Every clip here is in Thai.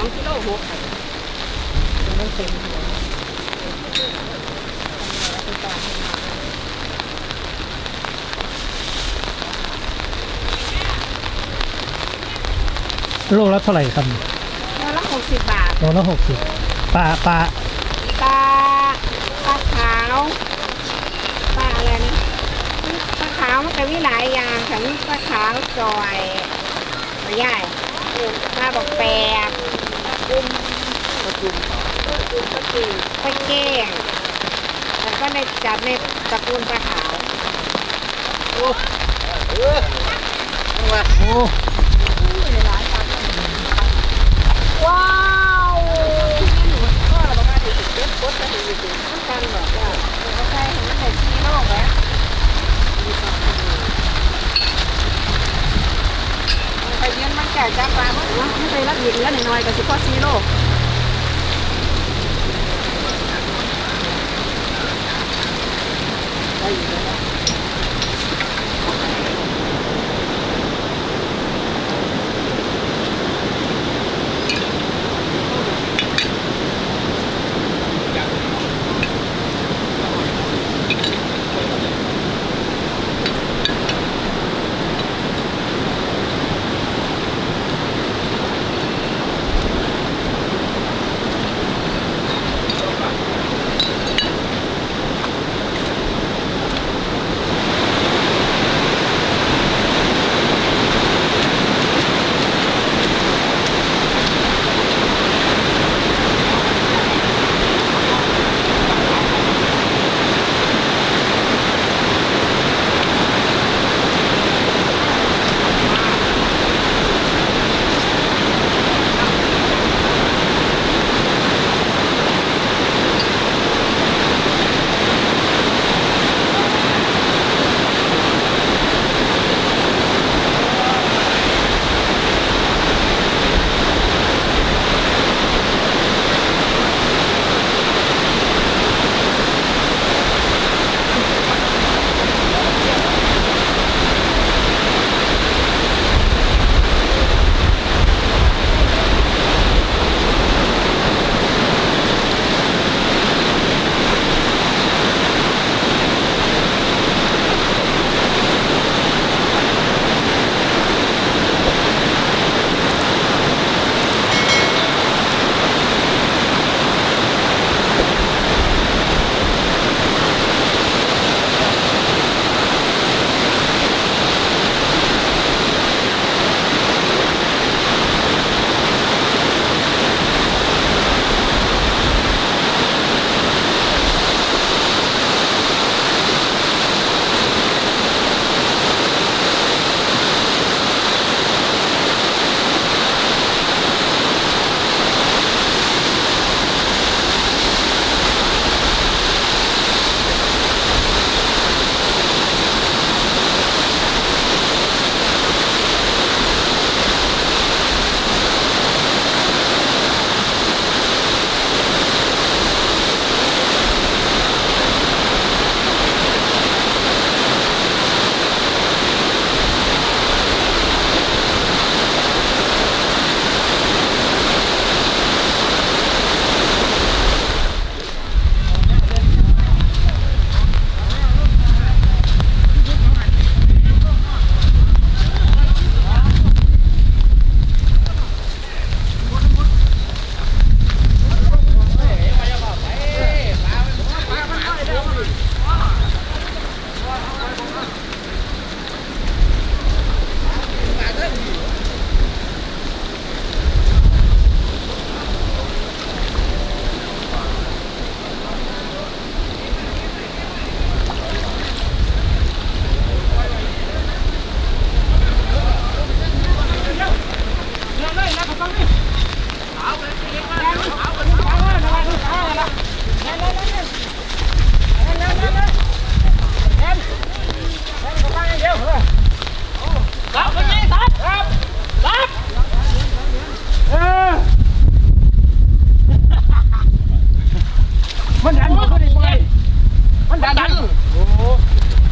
อดอะสองกิโลหกไม่เต็มหัวโลละเท่าไหร่ครับแล้วละหกสิบบาทโลละหกสิบปลาปลาปลาปลาขาวปลาอะไรนะปลาขาวมันก็มีหลายอย่างค่ะมีปลาขาวซอยปลาใหญ่ปลาบอกแปบ ปลาตุ้มปลาตุ้มปลาตุ้มปลาจุ่มปลาแก้งแล้วก็ในจัดในตระกูลปลาขาว โอ้ Marga, tipo assim,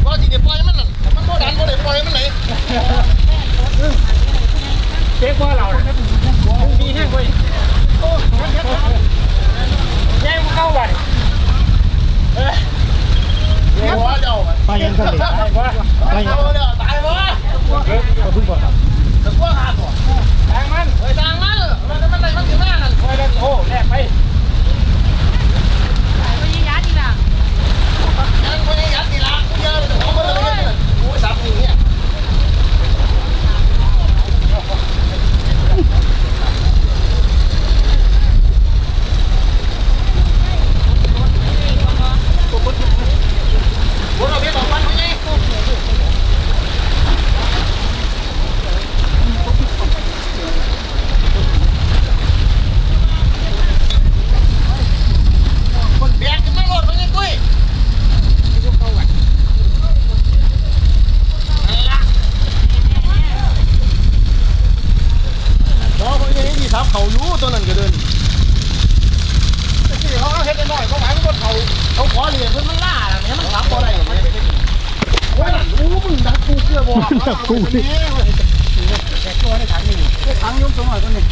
บ่สิได้ปล่อยมันนั่นแต่มันบ่ดันบ่ได้ปล่อยมันไหนเจ๊กบ่เราเนี่ยมีแห้งเว้ยโอ้ยแย่งเข้าไปเอ้ยเดี๋ยวว่าเจ้าไปยังทะเลไปยังตายบ่ตายบ่ก็เพิ่งบ่ครับก็ว่าหาบ่แทงมันเฮ้ย ซับเขาอยู่ตัวนั้นก็เดินที่เขาเฮ็ดได้น้อยเขาหมายมันเขาเขาขอเรียญเพิ่อนมันล่าเนี่ยมันทับบ่ได้เนี่ยโอ้ยอู้มึงดักกูเกลือบ่ดักกูนี่ตัวในถังนี่ถังยุ่งตัวหน่อยตัวนี้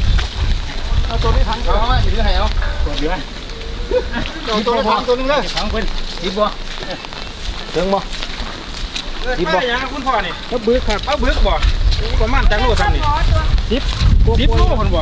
เอาตัวในถังเอามาสิถือให้เอาตัวเดียวเอาตัวในถังตัวนึงเลยสองคนยิบบ่เถึงบ่ยิบบ่ยังคุณพ่อนี่ก็บึ้อครับเอาเบึกบ่ประมาณจังโลซ้ำนี่สิบสิบโลคนบ่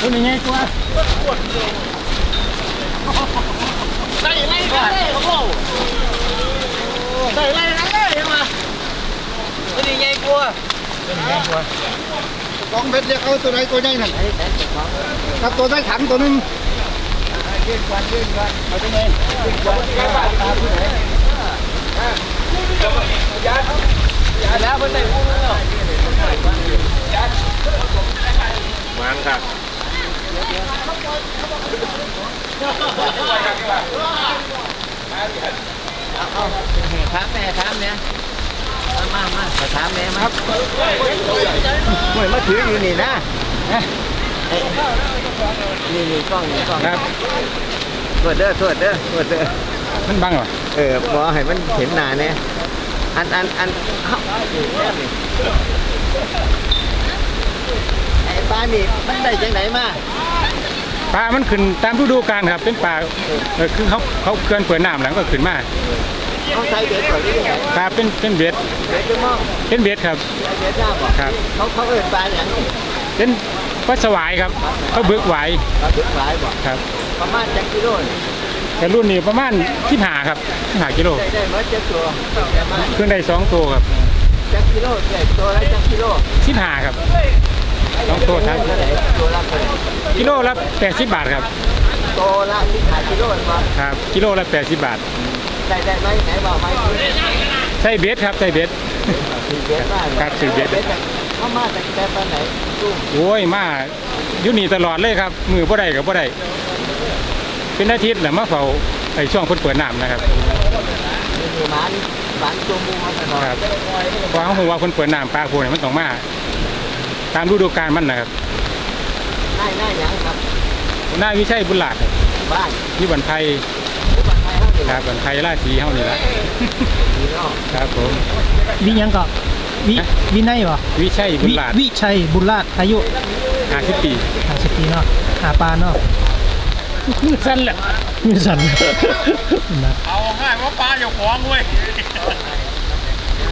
ตัวนี้ไงตัว ใส่ไรกันเลยของเราใส่ไรกันเลยยังมาตัวนี้ใหญ่กว่า กองเบ็ดเรียกเอาตัวไหนตัวใหญ่นั่นกับตัวได้ถังตัวหนึงแล้วเพิ่นได้พูดแล้วมันครับถามแม่ถามแม่มามาถามแม่มาครับหวยมาถืออยู่นี่นะนี่นี่กล้องนี่กล้องครับตรวจเด้อตรวจเด้อตรวจเด้อมันบังเหรอเออบอกให้มันเห็นหน้าเนี่ยอันอันอันเอ้าไอ้ปลานี่มันได้จังไหนมาปลามันขึ้นตามฤดูกาลครับ เป็นปลาเออคือเขาเขาเกินเปิดน้ำแล้วก็ขึ้นมา เขาใช้เบ็ดก่อนที่ไหนปลาเป็นเป็นเบ็ดเบ็ดจะมองเป็นเบ็ดครับใช้เบ็ดหน้าบ่ครับเขาเขาเอิ้นปลาอย่างนี้เป็นปลาสวายครับเขาบึกไหวายปลาบึกหลายบ่ครับประมาณจักกิโลนี่แต่รุ่นนี้ประมาณที่หาครับที่หากิโลได้ได้เมื่อจักตัวประมาณเพิ่งได้สองตัวครับจักกิโลได้ตัวละจักกิโลที่หาครับสองตัวครับเท่าไหร่ตัวละเท่าไหร่กิโลละแปดสิบบาทครับตัวละสิบห้ากิโลบ่ครับกิโลละแปดสิบบาท ได้ได้ไหมไหนบอกไหมใส่เบ็ดครับใส่เบ็ดถือเบ็ดมากครับถือเบ็ดเข้ามาจากแต่ตอนไหนลุงโอ้ยมาอยู่นี่ตลอดเลยครับ มือบ่ได้กับบ่ได้เป็นอาทิตย์แหละมาเฝ้าไอ้ช่วงเพิ่นเปิดน้ำนะครับมีหมันหมันตัวมูมาตลอดครับเพราะเขาหัวาเพิ่นเปิดน้ำปลาพวกนี้มันต้องมาตามฤดูกาลมันนะครับง่ายง่ายยังครับนายวิชัยบุญหลาดครับบ้าน ที่บันไท ยหรือบ้านไทยเท่าไหร่ครับบันไทยราชีเฮานี่ละดีเนาะครับผมวิยังก็วิวินัยวะวิชัยบุญวิหลาดวิชัยบุญราชอายุ50ปีห้าสิบปีเนาะหาปลาเนาะมือสั้นแหละมือสั่นนะเอาง่ายว่าปลาอย่าขวางเว้ย